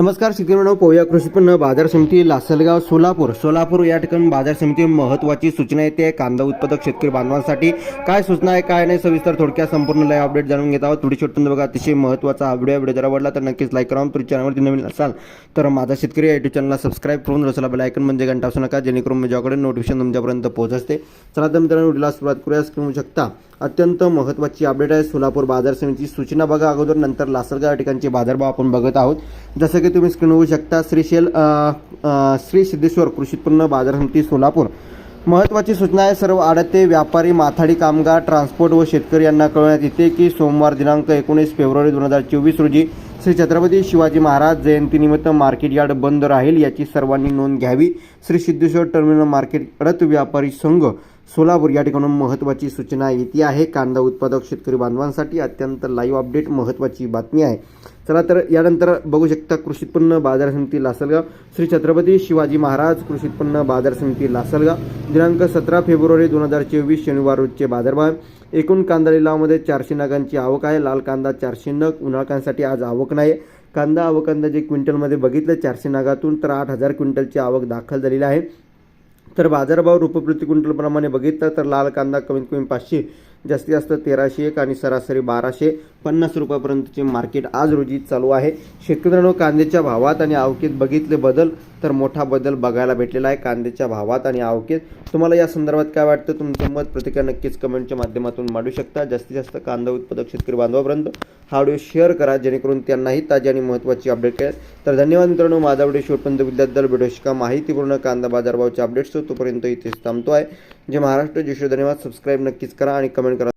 नमस्कार शेतकरी पोया कृषी बाजार समिती लासलगाव सोलापूर. सोलापूर या ठिकाणी बाजार समिती महत्त्वाची सूचना येते. कांदा उत्पादक शेतकरी बांधवांसाठी काय सूचना आहे काय नाही सविस्तर थोडक्यात संपूर्ण लाईव्ह अपडेट जाणून घेत आहोत. थोडी छोटून बघा. अतिशय महत्त्वाचा व्हिडिओ व्हिडिओ जर आवडला तर नक्कीच लाईक करा. तुमच्या चॅनलवरती नवीन असाल तर माझा शेतकरी या युट्यूब चॅनलला सबस्क्राईब करून रसला बेल आयकन म्हणजे घंटा असू नका. जेणेकरून माझ्याकडे नोटिफिकेशन तुमच्यापर्यंत पोहोचते. चला तर मित्रांनो व्हिडिओला सुरुवात करूया. करू शकता अत्यंत महत्त्वाची अपडेट आहे. सोलापूर बाजार समितीची सूचना बघा. अगोदर नंतर लासलगाव या ठिकाणचे बाजारभाव आपण बघत आहोत. जसं की तुम्ही स्क्रीन होऊ शकता. श्रीशैल श्री सिद्धेश्वर कृषी उत्पन्न बाजार समिती सोलापूर. महत्त्वाची सूचना आहे सर्व आडते व्यापारी माथाडी कामगार ट्रान्सपोर्ट व शेतकरी यांना कळवण्यात येते की सोमवार दिनांक एकोणीस फेब्रुवारी दोन हजार चोवीस रोजी श्री छत्रपती शिवाजी महाराज जयंतीनिमित्त मार्केट यार्ड बंद राहील याची सर्वांनी नोंद घ्यावी. श्री सिद्धेश्वर टर्मिनल मार्केट अडत व्यापारी संघ सोलापूर या ठिकाणून महत्त्वाची सूचना येते आहे. कांदा उत्पादक शेतकरी बांधवांसाठी अत्यंत लाईव्ह अपडेट महत्त्वाची बातमी आहे. चला तर यानंतर बघू शकता कृषी उत्पन्न बाजार समिती लासलगाव. श्री छत्रपती शिवाजी महाराज कृषी उत्पन्न बाजार समिती लासलगाव. दिनांक सतरा फेब्रुवारी दोन हजार चोवीस शनिवार रोजचे बाजारभाव. एकूण कांदा लिलावामध्ये चारशे नगांची आवक आहे. लाल कांदा चारशे नग उन्हाळकांसाठी आज आवक नाही. कांदा आवक अंदाजे क्विंटलमध्ये बघितलं चारशे नगातून तर आठ हजार क्विंटलची आवक दाखल झालेली आहे. तर बाजारभाव रुपये प्रति क्विंटलप्रमाणे बघितलं तर लाल कांदा कमीत कमी पाचशे जास्तीत जास्त तेराशे एक आणि सरासरी बाराशे. पन्नास रुपयापर्यंतचे मार्केट आज रोजी चालू आहे. शेतकऱ्यांनो कांद्याच्या भावात आणि आवकेत बघितले बदल तर मोठा बदल बघायला भेटलेला आहे. कांद्याच्या भावात आणि आवकेत तुम्हाला या संदर्भात काय वाटतं? तुमचं मत प्रतिक्रिया नक्कीच कमेंटच्या माध्यमातून मांडू शकता. जास्तीत जास्त कांदा उत्पादक शेतकरी बांधवापर्यंत हा व्हिडिओ शेअर करा जेणेकरून त्यांनाही ताजी आणि महत्त्वाची अपडेट कळेल. तर धन्यवाद मित्रांनो माझा व्हिडिओ शेवटपर्यंत विद्यार्थ्याला व्हिडिओ शिका माहितीपूर्ण कांदा बाजारभावाचे अपडेट्स तोपर्यंत इथेच थांबतो आहे जे महाराष्ट्र जिशो धन्यवाद. सबस्क्राईब नक्कीच करा आणि कमेंट करा.